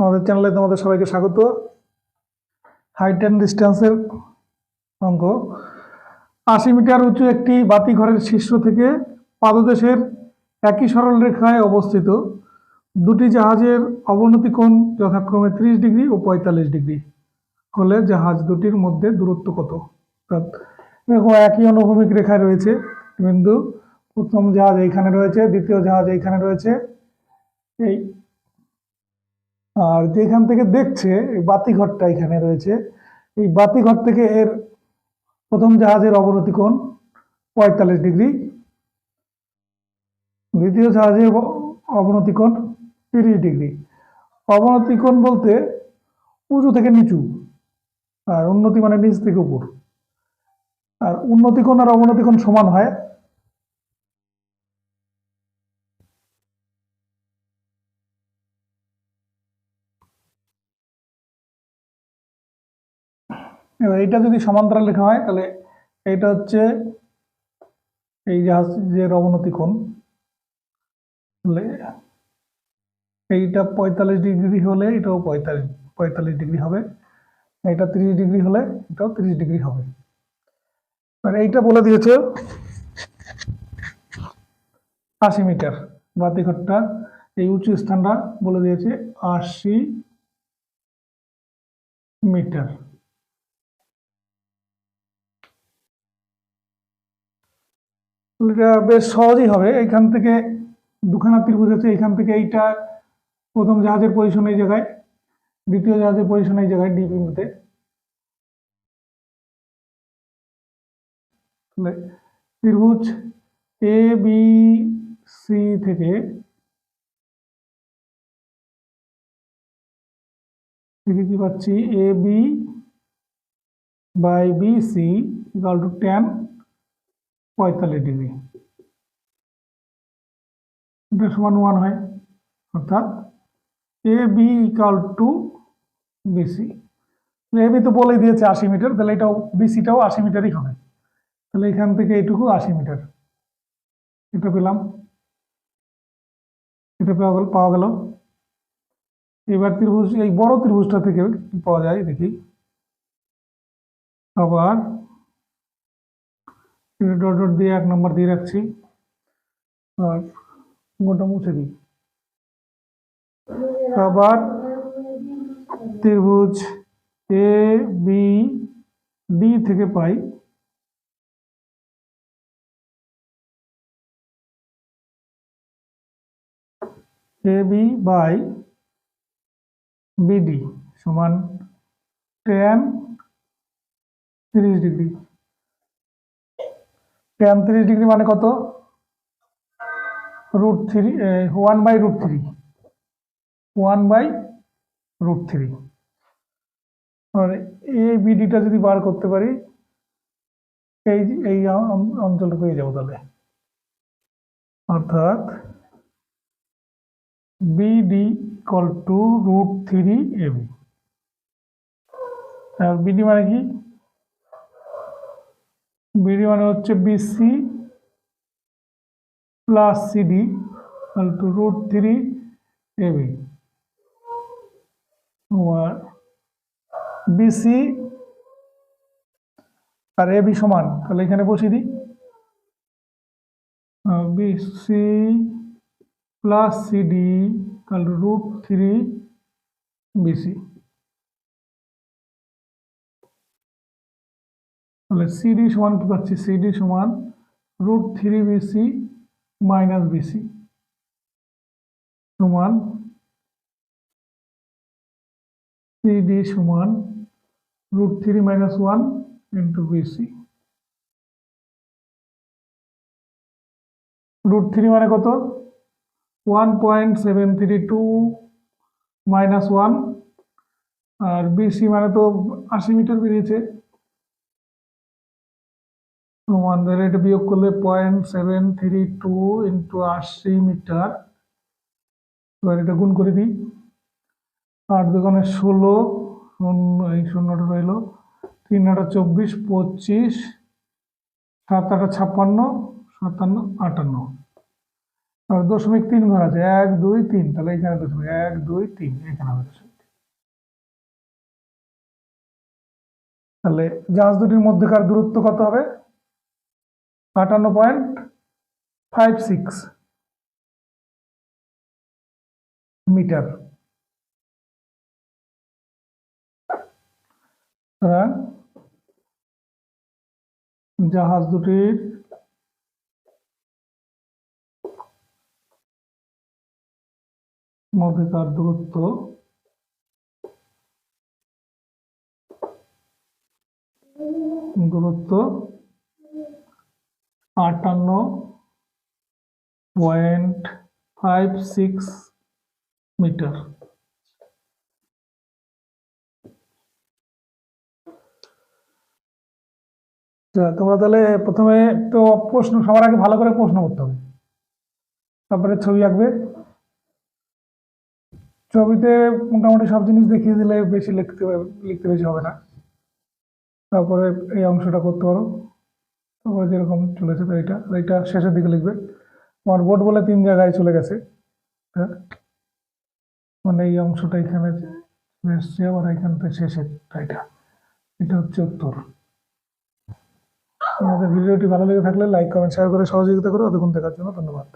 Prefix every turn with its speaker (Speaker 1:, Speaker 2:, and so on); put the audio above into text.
Speaker 1: আমাদের চ্যানেলে তোমাদের সবাইকে স্বাগত। হাইট অ্যান্ড ডিস্টেন্সের অঙ্ক। আশি মিটার উঁচু একটি বাতিঘরের শীর্ষ থেকে পাদদেশের একই সরল রেখায় অবস্থিত। দুটি জাহাজের অবনতি কোণ যথাক্রমে ত্রিশ ডিগ্রি ও পঁয়তাল্লিশ ডিগ্রি। হলে জাহাজ দুটির মধ্যে দূরত্ব কত? অর্থাৎ একই অনুভূমিক রেখায় রয়েছে। বিন্দু, প্রথম জাহাজ এইখানে রয়েছে, দ্বিতীয় জাহাজ এইখানে রয়েছে। এই আর যেখান থেকে দেখছে, এই বাতিঘরটা এখানে রয়েছে। এই বাতিঘর থেকে এর প্রথম জাহাজের অবনতি কোণ? পঁয়তাল্লিশ ডিগ্রি। দ্বিতীয় জাহাজের অব- অবনতি কোণ? তিরিশ ডিগ্রি। অবনতি কোণ বলতে উঁচু থেকে নিচু, আর উন্নতি মানে নিচ থেকে উপর। আর উন্নতি কোণ আর অবনতি কোণ সমান হয় এবার এটা যদি সমান্তরাল লেখা হয়, তাহলে এটা হচ্ছে এই জাহাজের অবনতি কোণ এইটা পঁয়তাল্লিশ ডিগ্রি হলে এটাও পঁয়তাল্লিশ পঁয়তাল্লিশ ডিগ্রি হবে। এটা তিরিশ ডিগ্রি হলে এটাও তিরিশ ডিগ্রি হবে। মানে এইটা বলে দিয়েছে আশি মিটার, বাতিঘরটা, এই উঁচু স্থানটা বলে দিয়েছে আশি মিটার। এটা বেশ সহজই হবে। এখান থেকে দুখানা ত্রিভুজ আছে, এখান থেকে এইটা প্রথম জাহাজের পজিশন এই জায়গায়, দ্বিতীয় জাহাজের পজিশন এই জায়গায় ডি বিন্দুতে। ত্রিভুজ এ বি সি থেকে থেকে কি পাচ্ছি? A B by B C equal to tan পঁয়তাল্লিশ ডিগ্রি। এটা সমান ওয়ান হয়, অর্থাৎ A B equal to BC A B তো বলেই দিয়েছে আশি মিটার, তাহলে এটাও বিসিটাও আশি মিটারই হবে। তাহলে এখান থেকে এইটুকু আশি মিটার। এটা পেলাম। এটা পাওয়া গেল পাওয়া গেল। এবার ত্রিভুজ, এই বড় ত্রিভুজটা থেকে পাওয়া যায়, দেখি। আবার ডট ডট দিয়ে এক নম্বর দিয়ে রাখছি। আর গোটা মুছে দিই। আবার ত্রিভুজ এ বি ডি থেকে পাই। এ বি বাই বিডি সমান টেন তিরিশ ডিগ্রি। টেন ডিগ্রি মানে কত? Root three one by root three one by root three এই বিডিটা যদি বার করতে পারি, এই এই অঞ্চলটা পেয়ে যাব তাহলে। অর্থাৎ BD equal to root three AB R BD মানে কি? বিডি মানে হচ্ছে BC plus CD to root three AB R BC আর এবি সমান। তাহলে এখানে বসিয়ে দিই। BC plus CD to root three BC তাহলে সিডি সমান কি পাচ্ছি? সিডি সমান root three BC minus BC সমান সিডি সমান root three minus one into BC root three মানে কত? One point seven three two minus one আর বিসি মানে তো আশি মিটার বেরিয়েছে। ওয়ান দ্বারা এটা বিয়োগ করলে point seven three two into আশি মিটার এবার এটা গুণ করে দিই। আট দোকানে ষোলো, শূন্য, এই শূন্যটা রইল। তিন আটা চব্বিশ, পঁচিশ, সাত আটা ছাপ্পান্ন, সাতান্ন, আটান্ন। আর দশমিক তিন ঘর আছে। এক, দুই, তিন। তাহলে এখানে দশমিক। এক, দুই, তিন। এখানে হবে তাহলে জাহাজ দুটির মধ্যেকার দূরত্ব কত হবে? আটান্ন পয়েন্ট ফাইভ সিক্স মিটার। সুতরাং জাহাজ দুটির মধ্যেকার দূরত্ব দূরত্ব আটান্ন পয়েন্ট ফাইভ সিক্স মিটার। আচ্ছা, তোমরা তাহলে প্রথমে তো প্রশ্ন সবার আগে ভালো করে প্রশ্ন করতে হবে। তারপরে ছবি আঁকবে। ছবিতে মোটামুটি সব জিনিস দেখিয়ে দিলে বেশি লিখতে লিখতে বেশি হবে না। তারপরে এই অংশটা করতে পারো। তারপরে যেরকম চলেছে তো এটা আর এটা শেষের দিকে লিখবে। আমার বোর্ড বলে তিন জায়গায় চলে গেছে। হ্যাঁ? মানে এই অংশটা এখানে এসছে, আবার এখান থেকে শেষের এটা। এটা হচ্ছে উত্তর। আমাদের ভিডিওটি ভালো লেগে থাকলে লাইক কমেন্ট শেয়ার করে সহযোগিতা করো। অতক্ষণ দেখার জন্য ধন্যবাদ।